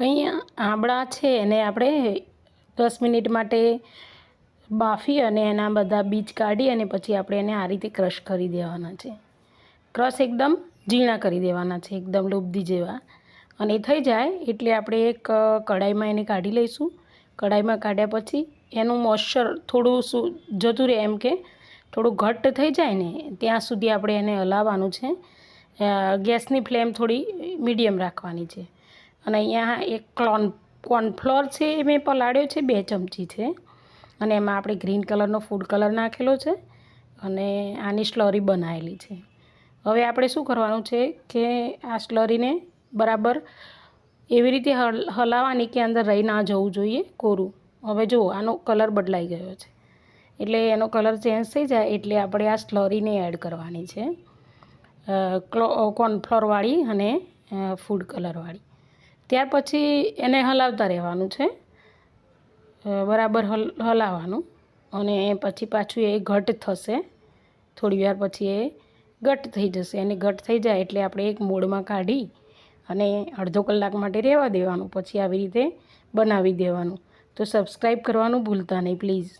અહીંયા આંબળા છે એને આપણે દસ મિનિટ માટે બાફી અને એના બધા બીજ કાઢી અને પછી આપણે એને આ રીતે ક્રશ કરી દેવાના છે. ક્રશ એકદમ ઝીણા કરી દેવાના છે, એકદમ લોબદી જેવા. અને એ થઈ જાય એટલે આપણે એક કઢાઈમાં એને કાઢી લઈશું. કઢાઈમાં કાઢ્યા પછી એનું મોઇશ્ચર થોડું શું જતું રહે એમ કે થોડું ઘટ્ટ થઈ જાય ને ત્યાં સુધી આપણે એને હલાવવાનું છે. ગેસની ફ્લેમ થોડી મીડિયમ રાખવાની છે. અને અહીંયા એક ક્લોન કોર્નફ્લોર છે એ મેં પલાળ્યો છે, બે ચમચી છે. અને એમાં આપણે ગ્રીન કલરનો ફૂડ કલર નાખેલો છે અને આની સ્લરી બનાવેલી છે. હવે આપણે શું કરવાનું છે કે આ સ્લરીને બરાબર એવી રીતે હલ, હલાવવાની કે અંદર રહી ના જવું જોઈએ કોરું. હવે જુઓ, આનો કલર બદલાઈ ગયો છે. એટલે એનો કલર ચેન્જ થઈ જાય એટલે આપણે આ સ્લરીને એડ કરવાની છે. કોર્નફ્લોરવાળી અને ફૂડ કલરવાળી ત્યાર પછી એને હલાવતા રહેવાનું છે. બરાબર હલ, હલાવવાનું અને પછી પાછું એ ઘટ થશે. થોડી વાર પછી એ ઘટ થઈ જશે. અને ઘટ થઈ જાય એટલે આપણે એક મોડમાં કાઢી અને અડધો કલાક માટે રહેવા દેવાનું. પછી આવી રીતે બનાવી દેવાનું. તો સબસ્ક્રાઈબ કરવાનું ભૂલતા નહીં, પ્લીઝ.